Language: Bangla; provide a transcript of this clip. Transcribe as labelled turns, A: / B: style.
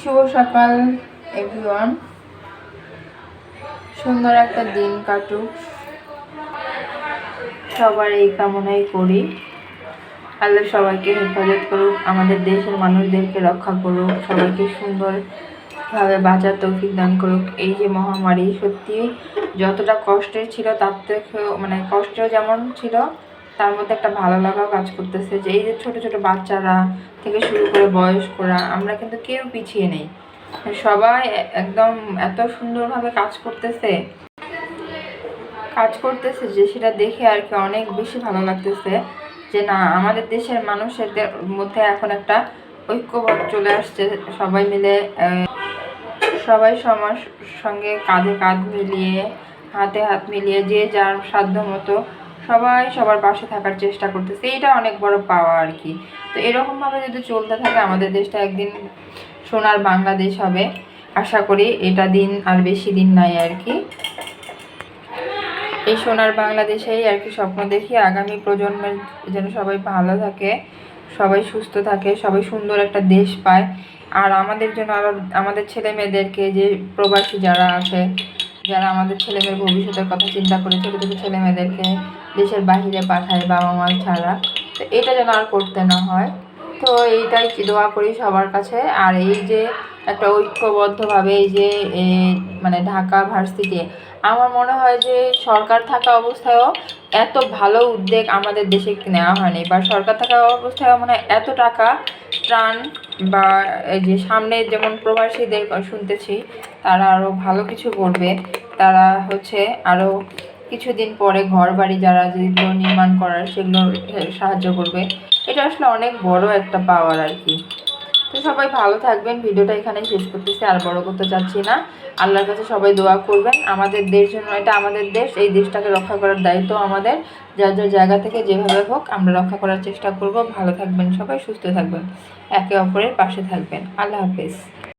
A: শুভ সকাল এভরিওয়ান সুন্দর একটা দিন কাটুক। সবার এই কামনাই করি। আল্লাহ সবাইকে হেফাজত করুক, আমাদের দেশের মানুষদেরকে রক্ষা করুক, সবাইকে সুন্দরভাবে বাঁচার তৌফিক দান করুক। এই যে মহামারী সত্যি যতটা কষ্টের ছিল, তার থেকেও মানে কষ্টেও যেমন ছিল তার মধ্যে একটা ভালো লাগাও কাজ করতেছে যে এই যে ছোট ছোট বাচ্চারা থেকে শুরু করে বয়স্করা, আমরা কিন্তু কেউ পিছিয়ে নেই। সবাই একদম এত সুন্দরভাবে কাজ করতেছে। কাজ করতেছে যে সেটা দেখে আর কি অনেক বেশি ভালো লাগতেছে যে না, আমাদের দেশের মানুষের মধ্যে এখন একটা ঐক্যবোধ চলে আসছে সবাই মিলে সবাই সমাজ সঙ্গে কাঁধে কাঁধ মিলিয়ে, হাতে হাত মিলিয়ে যে যার সাধ্য মতো সবাই সবার পাশে থাকার চেষ্টা করতেছে। এটা অনেক বড় পাওয়া আর কি। তো এরকমভাবে যদি চলতে থাকে, আমাদের দেশটা একদিন সোনার বাংলাদেশ হবে। আশা করি এটা দিন আর বেশি দিন নাই আর কি। এই সোনার বাংলাদেশেই আর কি স্বপ্ন দেখি। আগামী প্রজন্মের যেন সবাই ভালো থাকে, সবাই সুস্থ থাকে, সবাই সুন্দর একটা দেশ পায়। আর আমাদের জন্য আরও আমাদের ছেলে মেয়েদেরকে যে প্রবাসী যারা আছে যারা আমাদের ছেলে মেয়ের ভবিষ্যতের কথা চিন্তা করে ছোটো ছোটো ছেলে মেয়েদেরকে দেশের বাহিরে পাঠায় বাবা মা ছাড়া, তো এটা যেন আর করতে না হয়। তো এইটাই দোয়া করি সবার কাছে। আর এই যে একটা ঐক্যবদ্ধভাবে এই যে মানে ঢাকা ভার্সিটি, আমার মনে হয় যে সরকার থাকা অবস্থায়ও এত ভালো উদ্যোগ আমাদের দেশে নেওয়া হয়নি। বা সরকার থাকা অবস্থায় মনে হয় এত টাকা ত্রাণ বা এই যে সামনে যেমন প্রবাসীদের শুনতেছি, তারা আরও ভালো কিছু করবে। তারা হচ্ছে আরও কিছুদিন পরে ঘর বাড়ি যারা যেগুলো নির্মাণ করার সেগুলো সাহায্য করবে। এটা আসলে অনেক বড় একটা পাওয়ার আর কি। তো সবাই ভালো থাকবেন। ভিডিওটা এখানে শেষ করতেছি, আর বড় করতে চাচ্ছি না। আল্লাহর কাছে সবাই দোয়া করবেন। আমাদের দেশ জন্য এটা আমাদের দেশ, এই দেশটাকে রক্ষা করার দায়িত্ব আমাদের। যার যার জায়গা থেকে যেভাবে হোক, আমরা রক্ষা করার চেষ্টা করব। ভালো থাকবেন সবাই, সুস্থ থাকবেন। একে অপরের পাশে থাকবেন। আল্লাহ হাফেজ।